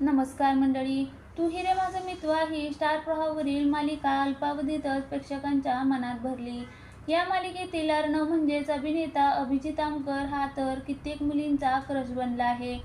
नमस्कार मंडळी तू हिरे माझं मित्र ही स्टार प्रवाहावरील मालिका अल्पावधीतच प्रेक्षकांच्या मनात भरली. या मालिकेतील अर्णव म्हणजेच अभिनेता अभिजित आमकर हा तर कित्येक मुलींचा क्रश बनला आहे.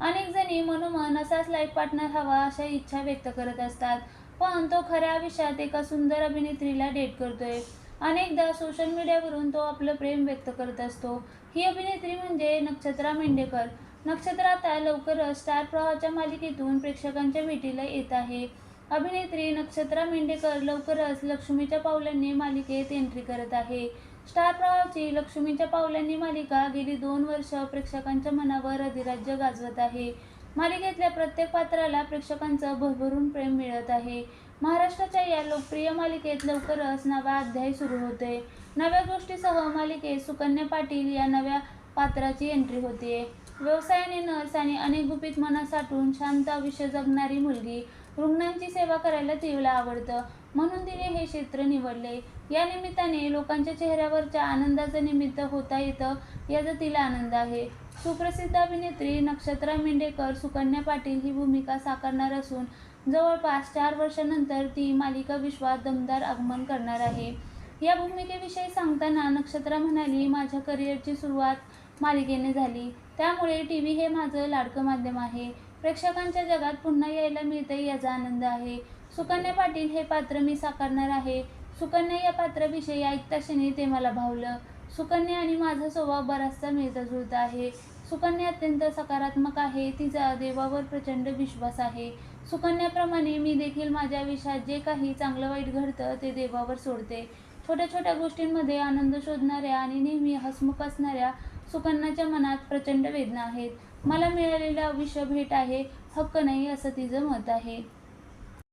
अनेक जणी मनोमन असाच लाईफ पार्टनर हवा अशा इच्छा व्यक्त करत असतात. पण तो खऱ्या आयुष्यात एका सुंदर अभिनेत्रीला डेट करतोय. अनेकदा सोशल मीडियावरून तो आपलं प्रेम व्यक्त करत असतो. ही अभिनेत्री म्हणजे नक्षत्रा मेंढेकर. नक्षत्र आता लवकरच स्टार प्रवाहाच्या मालिकेतून प्रेक्षकांच्या भेटीला येत आहे. अभिनेत्री नक्षत्रा मेंढेकर लवकरच लक्ष्मीच्या पावलांनी मालिकेत एंट्री करत आहे. स्टार प्रवाहाची लक्ष्मीच्या पावलांनी मालिका गेली दोन वर्ष प्रेक्षकांच्या मनावर अधिराज्य गाजवत आहे. मालिकेतल्या प्रत्येक पात्राला प्रेक्षकांचं भरभरून प्रेम मिळत आहे. महाराष्ट्राच्या या लोकप्रिय मालिकेत लवकरच नवा अध्याय सुरू होते नव्या गोष्टीसह मालिकेत सुकन्या पाटील या नव्या पात्राची एंट्री होतीये. व्यवसायाने नर्स आणि अनेक गुपित मनात साठवून शांत आयुष्य जगणारी मुलगी रुग्णांची सेवा करायला तिला आवडतं. म्हणून तिने हे क्षेत्र निवडले. या निमित्ताने लोकांच्या चेहऱ्यावरच्या आनंदाचं निमित्त होता येतं याचा तिला आनंद आहे. सुप्रसिद्ध अभिनेत्री नक्षत्रा मेंढेकर सुकन्या पाटील ही भूमिका साकारणार असून जवळपास चार वर्षानंतर ती मालिका विश्वात दमदार आगमन करणार आहे. या भूमिकेविषयी सांगताना नक्षत्रा म्हणाली माझ्या करिअरची सुरुवात मालिकेने झाली. त्यामुळे टी व्ही हे माझं लाडकं माध्यम आहे. प्रेक्षकांच्या जगात पुन्हा यायला मिळते याचा आनंद आहे. सुकन्या पाटील हे पात्र मी साकारणार आहे. सुकन्या या पात्राविषयी ऐकता क्षणी ते मला भावलं. सुकन्या आणि माझा स्वभाव बराचसा मिळता जुळता आहे. सुकन्या अत्यंत सकारात्मक आहे. तिचा देवावर प्रचंड विश्वास आहे. सुकन्याप्रमाणे मी देखील माझ्या आयुष्यात जे काही चांगलं वाईट घडतं ते देवावर सोडते. छोट्या छोट्या गोष्टींमध्ये आनंद शोधणाऱ्या आणि नेहमी हसमुख असणाऱ्या सुकन्याच्या मनात प्रचंड वेदना आहेत. मला मिळालेलं आयुष्य भेट आहे हक्क नाही असं तिचं मत आहे.